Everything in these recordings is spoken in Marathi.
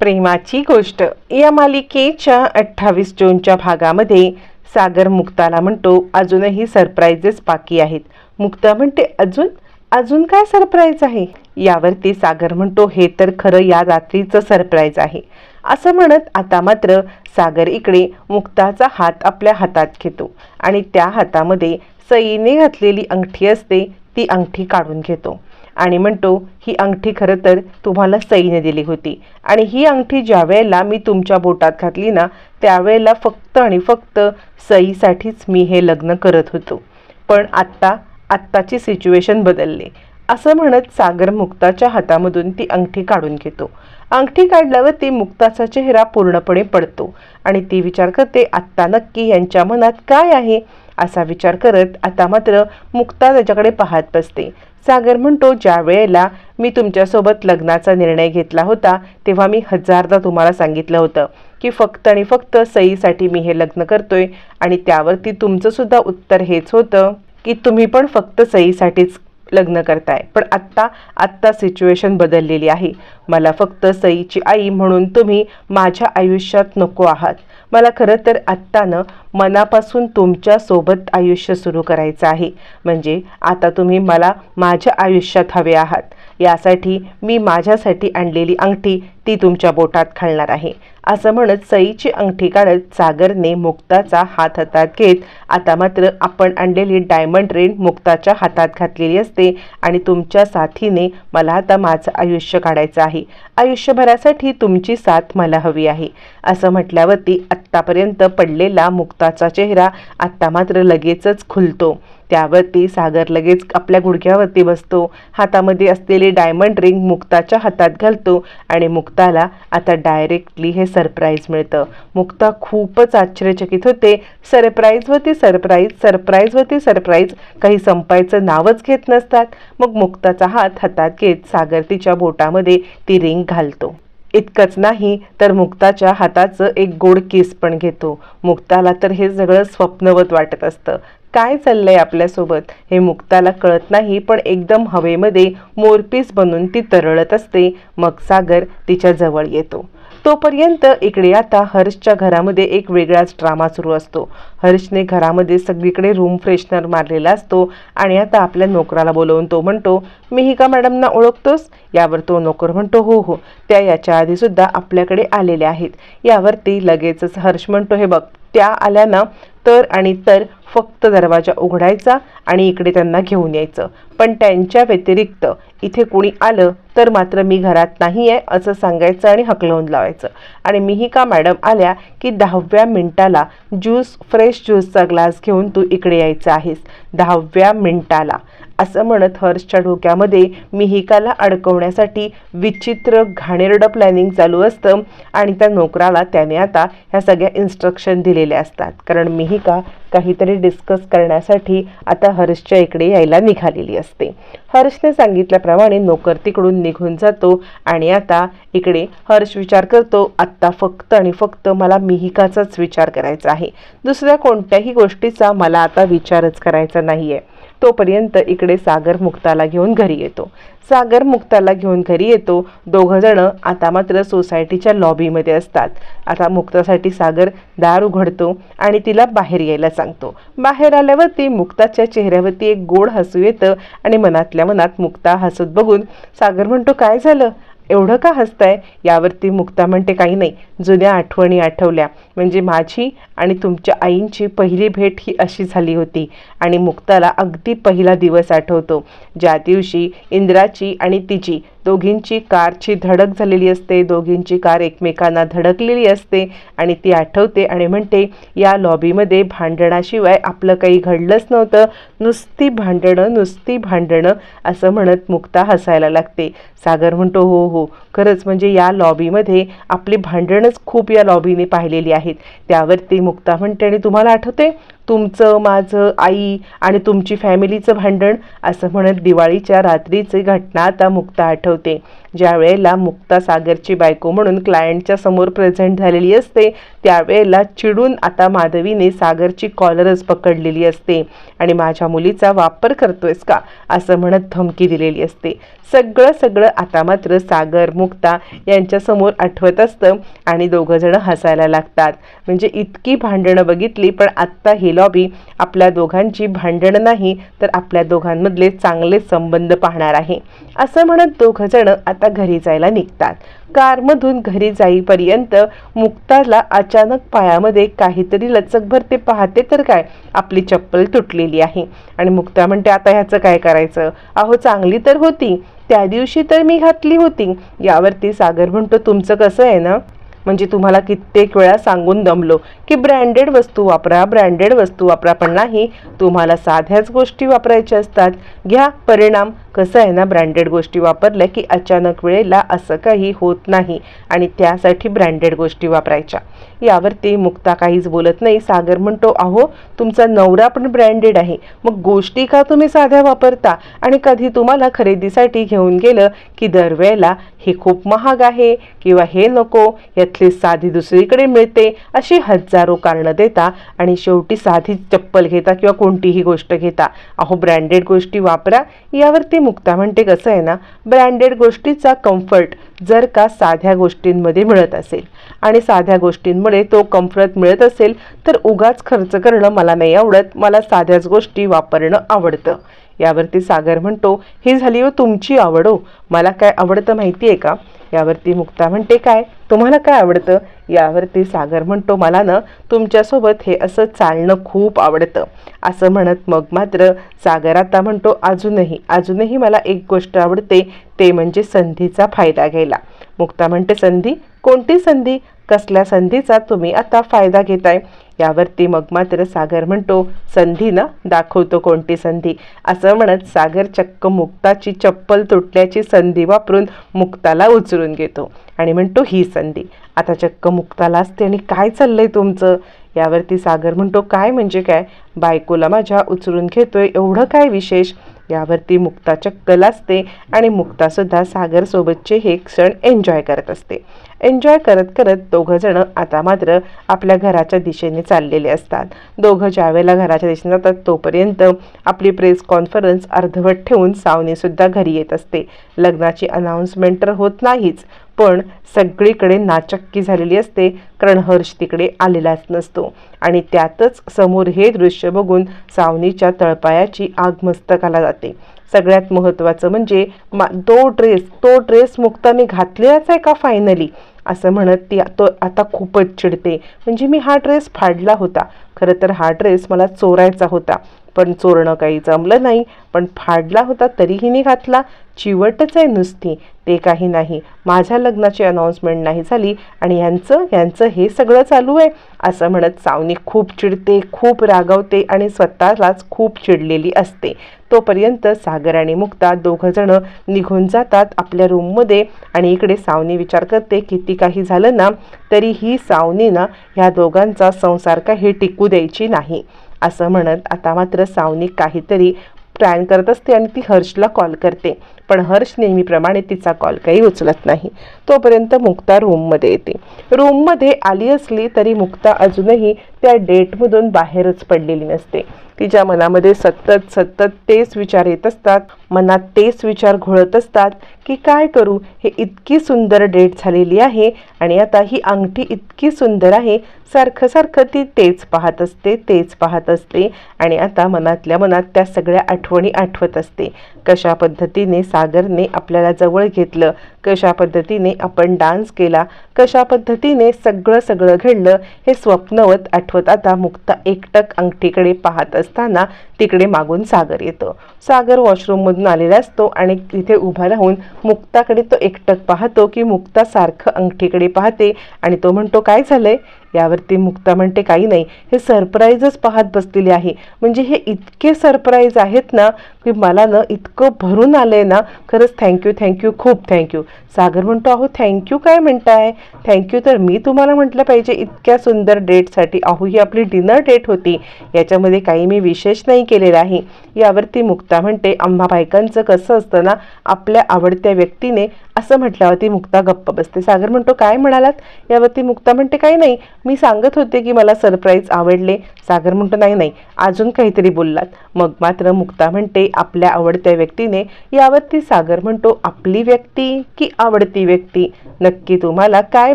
प्रेमाची गोष्ट. या मालिकेच्या अठ्ठावीस जूनच्या भागामध्ये सागर मुक्ताला म्हणतो अजूनही सरप्राईजेस बाकी आहेत. मुक्ता म्हणते अजून? अजून काय सरप्राईज आहे? यावरती सागर म्हणतो हे तर खरं या रात्रीचं सरप्राईज आहे. असं म्हणत आता मात्र सागर इकडे मुक्ताचा हात आपल्या हातात घेतो आणि त्या हातामध्ये सईने घातलेली अंगठी असते ती अंगठी काढून घेतो. आणि म्हणतो ही अंगठी खरं तर तुम्हाला सईने दिली होती. आणि ही अंगठी ज्या वेळेला मी तुमच्या बोटात घातली ना त्यावेळेला फक्त आणि फक्त सईसाठीच मी हे लग्न करत होतो. पण आत्ता आत्ताची सिच्युएशन बदलली. असं म्हणत सागर मुक्ताच्या हातामधून ती अंगठी काढून घेतो. अंगठी काढल्यावर ती मुक्ताचा चेहरा पूर्णपणे पडतो. आणि ती विचार करते आत्ता नक्की यांच्या मनात काय आहे? असा विचार करत आता मात्र मुक्ता त्याच्याकडे पाहत बसते. सागर म्हणतो ज्या वेळेला मी तुमच्यासोबत लग्नाचा निर्णय घेतला होता तेव्हा मी हजारदा तुम्हाला सांगितलं होतं की फक्त आणि फक्त सईसाठी मी हे लग्न करतोय आणि त्यावरती तुमचंसुद्धा उत्तर हेच होतं की तुम्ही पण फक्त सईसाठीच लग्न करताय. पण आत्ता आत्ता सिच्युएशन बदललेली आहे. मला फक्त सईची आई म्हणून तुम्ही माझ्या आयुष्यात नको आहात. मला खरं तर आत्तानं मनापासून तुमच्यासोबत आयुष्य सुरू करायचं आहे. म्हणजे आता तुम्ही मला माझ्या आयुष्यात हवे आहात. यासाठी मी माझ्यासाठी आणलेली अंगठी ती तुमच्या बोटात घालणार आहे. असं म्हणत सईची अंगठी काढत सागरने मुक्ताचा हात हातात घेत आता मात्र आपण आणलेली डायमंड रिंग मुक्ताच्या हातात घातलेली असते आणि तुमच्या साथीने मला आता माझं आयुष्य काढायचं आहे. आयुष्यभरासाठी तुमची साथ मला हवी आहे. असं म्हटल्यावरती आत्तापर्यंत पडलेला मुक्ताचा चेहरा आत्ता मात्र लगेचच खुलतो. त्यावरती सागर लगेच आपल्या गुडघ्यावरती बसतो. हातामध्ये असलेली डायमंड रिंग मुक्ताच्या हातात घालतो आणि मुक्ताला आता डायरेक्टली हे सरप्राईज मिळतं. मुक्ता खूपच आश्चर्यचकित होते. सरप्राईजवरती सरप्राईज सरप्राईजवरती सरप्राईज काही संपायचं नावच घेत नसतात. मग मुक्ताचा हात हातात घेत सागर तिच्या बोटामध्ये ती रिंग घालतो. इतकंच नाही तर मुक्ताच्या हाताचं एक गोड केस पण घेतो. मुक्ताला तर हे सगळं स्वप्नवत वाटत असतं. काय चाललंय आपल्यासोबत? हे मुक्ताला कळत नाही पण एकदम हवेमध्ये मोरपीस बनून ती तरळत असते. मग सागर तिच्या जवळ येतो. तोपर्यंत इकडे आता हर्षच्या घरामध्ये एक वेगळाच ड्रामा सुरू असतो. हर्षने घरामध्ये सगळीकडे रूम फ्रेशनर मारलेला असतो आणि आता आपल्या नोकराला बोलवून तो म्हणतो मी ही का मॅडमना ओळखतोस? यावर तो नोकर म्हणतो हो हो. त्या याच्या आधीसुद्धा आपल्याकडे आलेल्या आहेत. यावरती लगेचच हर्ष म्हणतो हे बघ त्या आल्या ना तर आणि तर फक्त दरवाजा उघडायचा आणि इकडे त्यांना घेऊन यायचं. पण त्यांच्या व्यतिरिक्त इथे कोणी आलं तर मात्र मी घरात नाही आहे असं सांगायचं आणि हकलवून लावायचं. आणि मीही का मॅडम आल्या की दहाव्या मिनिटाला ज्यूस फ्रेश ज्यूसचा ग्लास घेऊन तू इकडे यायचा आहेस. दहाव्या मिनिटाला. असं म्हणत हर्षच्या डोक्यामध्ये मिहिकाला अडकवण्यासाठी विचित्र घाणेरडं प्लॅनिंग चालू असतं आणि त्या नोकराला त्याने आता ह्या सगळ्या इन्स्ट्रक्शन दिलेल्या असतात. कारण का काहीतरी डिस्कस करण्यासाठी आता हर्षच्या इकडे यायला निघालेली असते. हर्षने सांगितल्याप्रमाणे नोकर तिकडून निघून जातो आणि आता इकडे हर्ष विचार करतो आत्ता फक्त आणि फक्त मला मिहिकाचाच विचार करायचा आहे. दुसऱ्या कोणत्याही गोष्टीचा मला आता विचारच करायचा नाही आहे तोपर्यंत इकडे सागर मुक्ताला घेऊन घरी येतो. सागर मुक्ताला घेऊन घरी येतो. दोघंजणं आता मात्र सोसायटीच्या लॉबीमध्ये असतात. आता मुक्तासाठी सागर दार उघडतो आणि तिला बाहेर यायला सांगतो. बाहेर आल्यावरती मुक्ताच्या चेहऱ्यावरती एक गोड हसू येतं आणि मनातल्या मनात मुक्ता हसत बघून सागर म्हणतो काय झालं? एवढं का हसताय? यावरती मुक्ता म्हणते काही नाही. जुन्या आठवणी आठवल्या. म्हणजे माझी आणि तुमच्या आईंची पहिली भेट ही अशी झाली होती. आणि मुक्ताला अगदी पहिला दिवस आठवतो. ज्या दिवशी इंद्राची आणि तिची दोघींची कारची धडक झालेली असते. दोघींची कार एकमेकांना धडकलेली असते आणि ती आठवते आणि म्हणते या लॉबीमध्ये भांडणाशिवाय आपलं काही घडलंच नव्हतं. नुसती भांडणं नुसती भांडणं असं म्हणत मुक्ता हसायला लागते. सागर म्हणतो हो हो खरंच म्हणजे या लॉबीमध्ये आपली भांडणच खूप या लॉबीने पाहिलेली आहेत. त्यावरती मुक्ता म्हणते आणि तुम्हाला आठवते तुमचं माझं आई आणि तुमची फॅमिलीचं भांडण? असं म्हणत दिवाळीच्या रात्रीची घटना आता मुक्ता आठवते. ज्या वेळेला मुक्ता सागरची बायको म्हणून क्लायंटच्या समोर प्रेझेंट झालेली असते त्यावेळेला चिडून आता माधवीने सागरची कॉलरच पकडलेली असते. आणि माझ्या मुलीचा वापर करतोयस का? असं म्हणत धमकी दिलेली असते. सगळं सगळं आता मात्र सागर मुक्ता यांच्यासमोर आठवत असतं आणि दोघंजणं हसायला लागतात. म्हणजे इतकी भांडणं बघितली पण आत्ता ही लॉबी आपल्या दोघांची भांडणं नाही तर आपल्या दोघांमधले चांगले संबंध पाहणार आहे. असं म्हणत दोघंजणं आता घरी जायला निघतात. कारमधून घरी जाईपर्यंत मुक्ताला अचानक पायामध्ये काहीतरी लचकभर ते पाहते तर काय? आपली चप्पल तुटलेली आहे. आणि मुक्ता म्हणते आता ह्याचं काय करायचं? अहो चांगली तर होती. त्या दिवशी तर मी घातली होती. यावरती सागर म्हणतो तुमचं कसं आहे ना? म्हणजे तुम्हाला कित्येक वेळा सांगून दमलो. की ब्रँडेड वस्तू वापरा ब्रँडेड वस्तू वापरा पण नाही तुम्हाला साध्याच गोष्टी वापरायच्या असतात. घ्या परिणाम कसं आहे ना ब्रँडेड गोष्टी वापरल्या की अचानक वेळेला असं काही होत नाही आणि त्यासाठी ब्रँडेड गोष्टी वापरायच्या. यावरती मुक्ता काहीच बोलत नाही. सागर म्हणतो अहो तुमचा नवरा पण ब्रँडेड आहे. मग गोष्टी का तुम्ही साध्या वापरता? आणि कधी तुम्हाला खरेदीसाठी घेऊन गेलं की दरवेळेला हे खूप महाग आहे किंवा हे नको यातली साधी दुसरीकडे मिळते अशी हजार कारणं देता आणि शेवटी साधी चप्पल घेता किंवा कोणतीही गोष्ट घेता. अहो ब्रँडेड गोष्टी वापरा यावरती मुक्ता म्हणते कसं आहे ना ब्रँडेड गोष्टीचा कम्फर्ट जर का साध्या गोष्टींमध्ये मिळत असेल आणि साध्या गोष्टींमुळे तो कम्फर्ट मिळत असेल तर उगाच खर्च करणं मला नाही आवडत मला साध्याच गोष्टी वापरणं आवडतं. यावरती सागर म्हणतो ही झाली हो तुमची आवड हो. मला काय आवडतं माहिती आहे का? यावरती मुक्ता म्हणते काय? तुम्हाला काय आवडतं? यावरती सागर म्हणतो मला ना तुमच्यासोबत हे असं चालणं खूप आवडतं. असं म्हणत मग मात्र सागर आता म्हणतो अजूनही अजूनही मला एक गोष्ट आवडते ते म्हणजे संधीचा फायदा घ्यायला. मुक्ता म्हणते संधी? कोणती संधी? कसल्या संधीचा तुम्ही आता फायदा घेताय? यावरती मग मात्र सागर म्हणतो संधी ना दाखवतो कोणती संधी. असं म्हणत सागर चक्क मुक्ताची चप्पल तुटल्याची संधी वापरून मुक्ताला उचलून घेतो आणि म्हणतो ही संधी. आता चक्क मुक्ताला असते आणि काय चाललंय तुमचं? यावरती सागर म्हणतो काय म्हणजे काय? बायकोला माझ्या उचलून घेतोय एवढं काय विशेष? यावरती मुक्ता चक्कल असते आणि मुक्तासुद्धा सागरसोबतचे हे क्षण एन्जॉय करत असते. एन्जॉय करत करत दोघं जण आता मात्र आपल्या घराच्या दिशेने चाललेले असतात. दोघं ज्यावेळेला घराच्या दिशेने जातात तोपर्यंत आपली प्रेस कॉन्फरन्स अर्धवट ठेवून सावनीसुद्धा घरी येत असते. लग्नाची अनाऊन्समेंट तर होत नाहीच पण सगळीकडे नाचक्की झालेली असते कारण हर्ष तिकडे आलेलाच नसतो. आणि त्यातच समोर हे दृश्य बघून सावनीच्या तळपायाची आग मस्तकाला जाते. सगळ्यात महत्त्वाचं म्हणजे मा तो ड्रेस तो ड्रेस मुक्ता मी घातलेलाच आहे का फायनली असं म्हणत ती तो आता खूपच चिडते. म्हणजे मी हा ड्रेस फाडला होता. खरं तर हा ड्रेस मला चोरायचा होता. पण चोरणं काही जमलं नाही. पण फाडला होता तरीही मी घातला. चिवटच आहे नुसती. ते काही नाही. माझ्या लग्नाची अनाऊन्समेंट नाही झाली आणि यांचं यांचं हे सगळं चालू आहे. असं म्हणत सावनी खूप चिडते खूप रागवते आणि स्वतःलाच खूप चिडलेली असते. तोपर्यंत सागर आणि मुक्ता दोघंजणं निघून जातात आपल्या रूममध्ये आणि इकडे सावनी विचार करते किती काही झालं ना तरी ही सावनी ना ह्या दोघांचा संसार काही टिकू द्यायची नाही. असं म्हणत आता मात्र सावनी काहीतरी प्लॅन करत असते आणि ती हर्षला कॉल करते. पण हर्ष नेहमीप्रमाणे तिचा कॉल काही उचलत नाही. तोपर्यंत मुक्ता रूममध्ये येते. रूममध्ये आली असली तरी मुक्ता अजूनही त्या डेटमधून बाहेरच पडलेली नसते. तिच्या मनामध्ये सतत सतत तेच विचार येत असतात. मनात तेच विचार घोळत असतात की काय करू? हे इतकी सुंदर डेट झालेली आहे आणि आता ही अंगठी इतकी सुंदर आहे. सारखं सारखं ती तेच पाहत असते तेच पाहत असते आणि आता मनातल्या मनात त्या सगळ्या आठवणी आठवत असते. कशा पद्धतीने सागरने आपल्याला जवळ घेतलं कशा पद्धतीने आपण डान्स केला कशा पद्धतीने सगळं सगळं घडलं हे स्वप्नवत आठवत आता मुक्ता एकटक अंगठीकडे पाहत असताना तिकडे मागून सागर येतो. सागर वॉशरूममधून आलेला असतो आणि तिथे उभा राहून मुक्ताकडे तो एकटक पाहतो की मुक्ता सारखं अंगठीकडे पाहते आणि तो म्हणतो काय झालंय? यावरती मुक्ता म्हणते काही नाही. हे सरप्राईजच पाहत बसलेली आहे. म्हणजे हे इतके सरप्राईज आहेत ना की मला ना इतकं भरून आलंय ना. खरंच थँक्यू थँक्यू खूप थँक्यू सागर म्हणतो अहो थँक्यू काय म्हणताय? थँक्यू तर मी तुम्हाला म्हटलं पाहिजे इतक्या सुंदर डेटसाठी अहो ही आपली डिनर डेट होती. याच्यामध्ये काही मी विशेष नाही केलेला आहे. यावरती मुक्ता म्हणते आम्हा बायकांचं कसं असतं ना आपल्या आवडत्या व्यक्तीने असं म्हटल्यावरती मुक्ता गप्प बसते. सागर म्हणतो काय म्हणालात? यावरती मुक्ता म्हणते काही नाही मी सांगत होते की मला सरप्राईज आवडले. सागर म्हणतो नाही नाही अजून काहीतरी बोललात. मग मात्र मुक्ता म्हणते आपल्या आवडत्या व्यक्तीने. यावरती सागर म्हणतो आपली व्यक्ती की आवडती व्यक्ती? नक्की तुम्हाला काय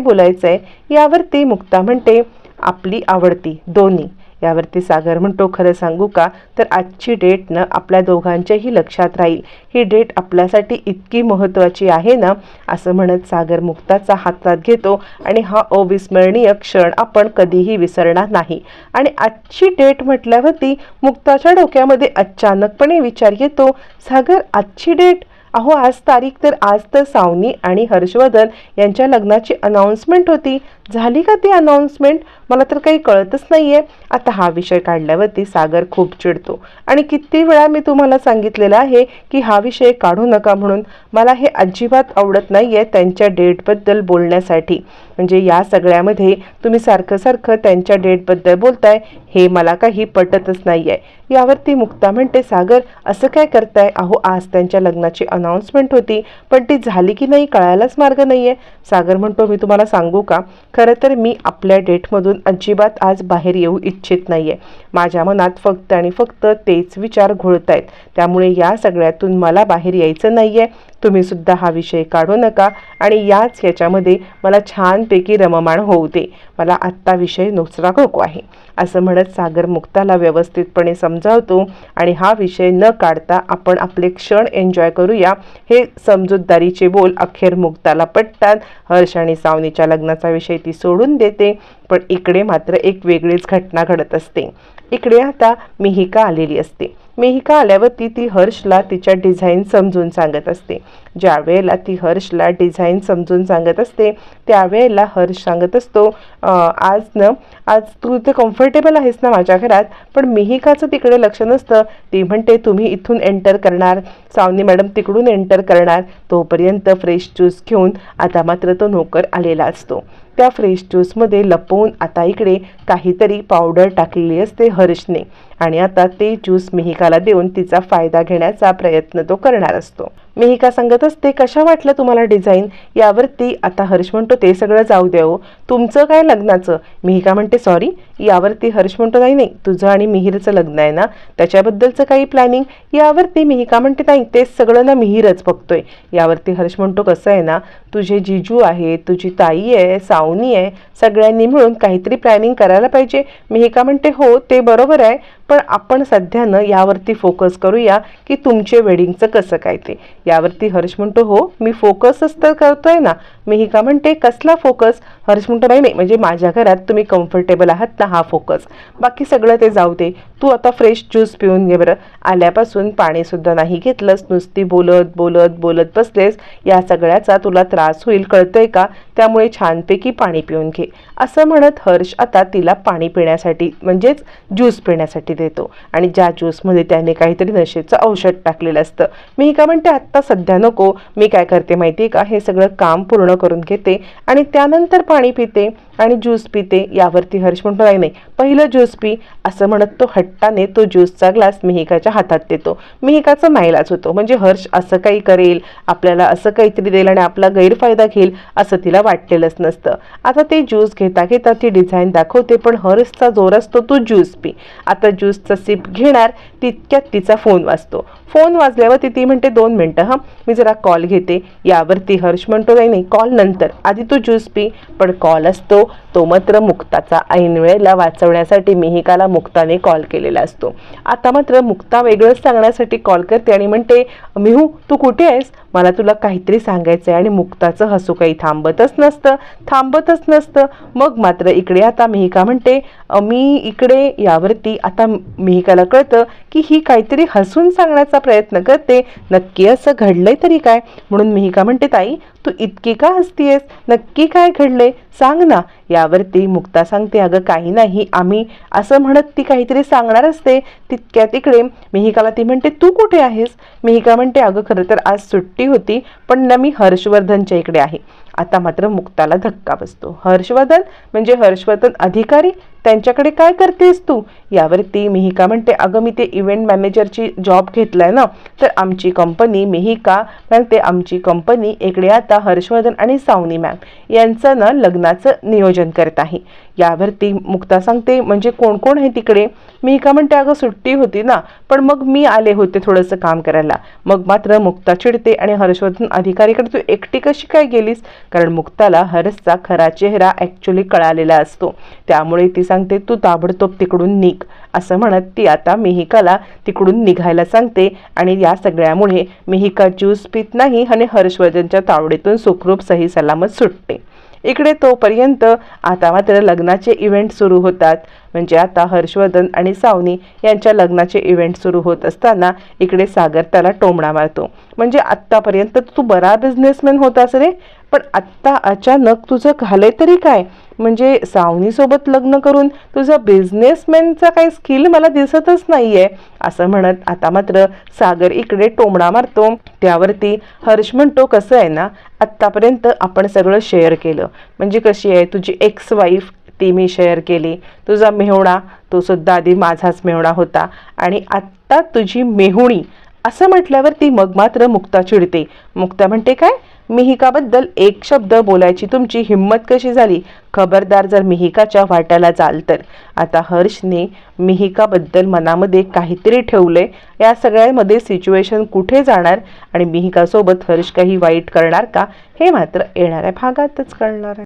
बोलायचं आहे यावरती मुक्ता म्हणते आपली आवडती दोन्ही. यावरती सागर म्हणतो खरं सांगू का? तर आजची डेट ना आपल्या दोघांच्याही लक्षात राहील. ही डेट आपल्यासाठी इतकी महत्त्वाची आहे ना असं म्हणत सागर मुक्ताचा हातात घेतो आणि हा अविस्मरणीय क्षण आपण कधीही विसरणार नाही. आणि आजची डेट म्हटल्यावरती मुक्ताच्या डोक्यामध्ये अचानकपणे विचार येतो सागर आजची डेट अहो आज तारीख तर आज तर सावनी आणि हर्षवर्धन यांच्या लग्नाची अनाऊन्समेंट होती. झाली का ती अनाऊन्समेंट मला तर काही कळतच नाही आहे आता हा विषय काढल्यावरती सागर खूप चिडतो. आणि किती वेळा मी तुम्हाला सांगितलेलं आहे की हा विषय काढू नका म्हणून. मला हे अजिबात आवडत नाही आहे त्यांच्या डेटबद्दल बोलण्यासाठी. म्हणजे या सगळ्यामध्ये तुम्ही सारखं सारखं त्यांच्या डेटबद्दल बोलताय हे मला काही पटतच नाही आहे यावरती मुक्ता म्हणते सागर असं काय करताय? अहो आज त्यांच्या लग्नाची अनाऊन्समेंट होती पण ती झाली की नाही कळायलाच मार्ग नाही आहे सागर म्हणतो मी तुम्हाला सांगू का? खरं तर मी आपल्या डेटमधून अजिबात आज बाहेर येऊ इच्छित नाही आहे माझ्या मनात फक्त आणि फक्त तेच विचार घोळत आहेत त्यामुळे या सगळ्यातून मला बाहेर यायचं नाही आहे तुम्ही सुद्धा हा विषय काढू नका आणि याच याच्यामध्ये मला छानपैकी रममाण होऊ दे. मला आत्ता विषय नुसरा नको आहे. असं म्हणत सागर मुक्ताला व्यवस्थितपणे समजावतो आणि हा विषय न काढता आपण आपले क्षण एन्जॉय करूया. हे समजूतदारीचे बोल अखेर मुक्ताला पटतात. हर्ष आणि सावनीच्या लग्नाचा विषय ती सोडून देते पण इकडे मात्र एक वेगळीच घटना घडत असते. इकडे आता मिहिका आलेली असते. मेहिका आल्यावरती ती हर्षला तिच्या डिझाईन समजून सांगत असते. ज्या वेळेला ती हर्षला डिझाईन समजून सांगत असते त्यावेळेला हर्ष सांगत असतो आज न आज तू इथे कम्फर्टेबल आहेस ना माझ्या घरात? पण मिहिकाचं तिकडे लक्ष नसतं. ती म्हणते तुम्ही इथून एंटर करणार. सावनी मॅडम तिकडून एंटर करणार. तोपर्यंत फ्रेश ज्यूस घेऊन आता मात्र तो नोकर आलेला असतो. त्या फ्रेश ज्यूसमध्ये लपवून आता इकडे काहीतरी पावडर टाकलेली असते हर्षने. आणि आता ते ज्यूस मिहिकाला देऊन तिचा फायदा घेण्याचा प्रयत्न तो करणार असतो. मिहिका सांगत असते कशा वाटलं तुम्हाला डिझाईन? यावरती आता हर्ष म्हणतो ते सगळं जाऊ द्या हो. तुमचं काय लग्नाचं? मिहिका म्हणते सॉरी यावरती हर्ष म्हणतो नाही नाही तुझं आणि मिहीरचं लग्न आहे ना? त्याच्याबद्दलचं काही प्लॅनिंग? यावरती मिहिका म्हणते नाही तेच सगळं ना मिहीरच बघतोय. यावरती हर्ष म्हणतो कसं आहे ना तुझे जिजू आहे तुझी ताई आहे सावनी आहे सगळ्यांनी मिळून काहीतरी प्लॅनिंग करायला पाहिजे. मिहिका म्हणते हो ते बरोबर आहे पण आपण सध्यानं यावरती फोकस करूया की तुमचे वेडिंगचं कसं काय ते. यावरती हर्ष म्हणतो हो मी फोकसच तर करतोय ना. मी ही का म्हणते कसला फोकस हर्ष म्हणतो नाही नाही म्हणजे माझ्या घरात तुम्ही कम्फर्टेबल आहात ना हा फोकस बाकी सगळं ते जाऊ दे. तू आता फ्रेश ज्यूस पिऊन घे बरं. आल्यापासून पाणीसुद्धा नाही घेतलंस नुसती बोलत बोलत बोलत बसलेस. या सगळ्याचा तुला त्रास होईल कळतोय का? त्यामुळे छानपैकी पाणी पिऊन घे. असं म्हणत हर्ष आता तिला पाणी पिण्यासाठी म्हणजेच ज्यूस पिण्यासाठी देतो. आणि ज्या ज्यूसमध्ये त्याने काहीतरी नशेचं औषध टाकलेलं असतं. मी का म्हणते आत्ता सध्या नको. मी काय करते माहिती आहे का? हे सगळं काम पूर्ण करून घेते आणि त्यानंतर पाणी पिते आणि ज्यूस पिते. यावरती हर्ष म्हणतो नाही नाही. पहिलं ज्यूस पी. असं म्हणत तो हट हट्टाने तो ज्यूसचा ग्लास मिहिकाच्या हातात देतो. मिहिकाचा नाईलाज होतो. म्हणजे हर्ष असं काही करेल आपल्याला असं काहीतरी देईल आणि आपला गैरफायदा घेईल असं तिला वाटलेलंच नसतं. आता ते ज्यूस घेता घेता ती डिझाईन दाखवते पण हर्षचा जोर असतो तो ज्यूस पी. आता ज्यूसचा सिप घेणार तितक्यात तिचा फोन वाजतो. फोन वाजल्यावर ती म्हणते दोन मिनटं हां. मी जरा कॉल घेते. यावरती हर्ष म्हणतो नाही नाही कॉल नंतर. आधी तू ज्यूस पी. पण कॉल असतो तो मात्र मुक्ताचा. ऐन वेळेला वाचवण्यासाठी मिहिकाला मुक्ताने कॉल केला. केलेला असतो. आता मात्र मुक्ता वेगळंच सांगण्यासाठी कॉल करते आणि म्हणते मिहू तू कुठे आहेस? मला तुला काहीतरी सांगायचं आहे आणि मुक्ताचं हसू काही थांबतच नसतं. थांबतच नसतं. मग मात्र इकडे आता मिहिका म्हणते मी इकडे यावरती आता मिहिकाला कळतं की ही काहीतरी हसून सांगण्याचा प्रयत्न करते. नक्की असं घडलंय तरी काय? म्हणून मिहिका म्हणते ताई तू इतकी का हसतीयस? नक्की काय घडलंय? सांग ना. यावरती मुक्ता सांगते अगं काही नाही. आम्ही असं म्हणत ती काहीतरी सांगणार असते. तितक्या तिकडे मिहिकाला ती म्हणते तू कुठे आहेस? मिहिका म्हणते अगं खरं तर आज सुट्टी होती पण ना मी हर्षवर्धनच्या इकडे आहे. आता मात्र मुक्ताला धक्का बसतो. हर्षवर्धन? म्हणजे हर्षवर्धन अधिकारी? त्यांच्याकडे काय करतेस तू? यावरती मिहिका म्हणते अगं मी ते इव्हेंट मॅनेजरची जॉब घेतलाय ना तर आमची कंपनी मिहिका म्हणते आमची कंपनी इकडे आता हर्षवर्धन आणि सावनी मॅम यांचं ना लग्नाचं नियोजन करत आहे. यावरती मुक्ता सांगते म्हणजे कोण कोण आहे तिकडे? मिहिका म्हणते अगं सुट्टी होती ना पण मग मी आले होते थोडंसं काम करायला. मग मात्र मुक्ता चिडते आणि हर्षवर्धन अधिकारीकडे तू एकटी कशी काय गेलीस? कारण मुक्ताला हर्षचा खरा चेहरा ॲक्च्युली कळालेला असतो. त्यामुळे ती सांग सांगते तू ताबडतोब तिकडून निघ असं म्हणत ती आता मिहिकाला तिकडून निघायला सांगते आणि या सगळ्यामुळे मिहिका ज्यूस पित नाही आणि हर्षवर्धनच्या तावडीतून सुखरूप सही सलामत सुटते. इकडे तोपर्यंत आता मात्र लग्नाचे इव्हेंट सुरू होतात. म्हणजे आता हर्षवर्धन आणि सावनी यांच्या लग्नाचे इव्हेंट सुरू होत असताना इकडे सागर त्याला टोमणा मारतो. म्हणजे आत्तापर्यंत तू बरा बिझनेसमॅन होतास रे पण आत्ता अचानक तुझं घालय तरी काय? म्हणजे सावनीसोबत लग्न करून तुझा बिझनेसमॅनचा काही स्किल मला दिसतच नाही आहे असं म्हणत आता मात्र सागर इकडे टोमणा मारतो. त्यावरती हर्ष म्हणतो कसं आहे ना आत्तापर्यंत आपण सगळं शेअर केलं. म्हणजे कशी आहे तुझी एक्स वाईफ ती मी शेअर केली. तुझा मेहुणा? तो सुद्धा आधी माझाच मेहुणा होता. आणि आत्ता तुझी मेहुणी. असं म्हटल्यावर ती मग मात्र मुक्ता चिडते. मुक्ता म्हणते काय? मिहिकाबद्दल एक शब्द बोलायची तुमची हिंमत कशी झाली? खबरदार जर मिहिकाच्या वाट्याला जाल तर. आता हर्षने मिहिकाबद्दल मनामध्ये काहीतरी ठेवलंय या सगळ्यामध्ये सिच्युएशन कुठे जाणार आणि मिहिकासोबत हर्ष काही वाईट करणार का? हे मात्र येणाऱ्या भागातच कळणार आहे.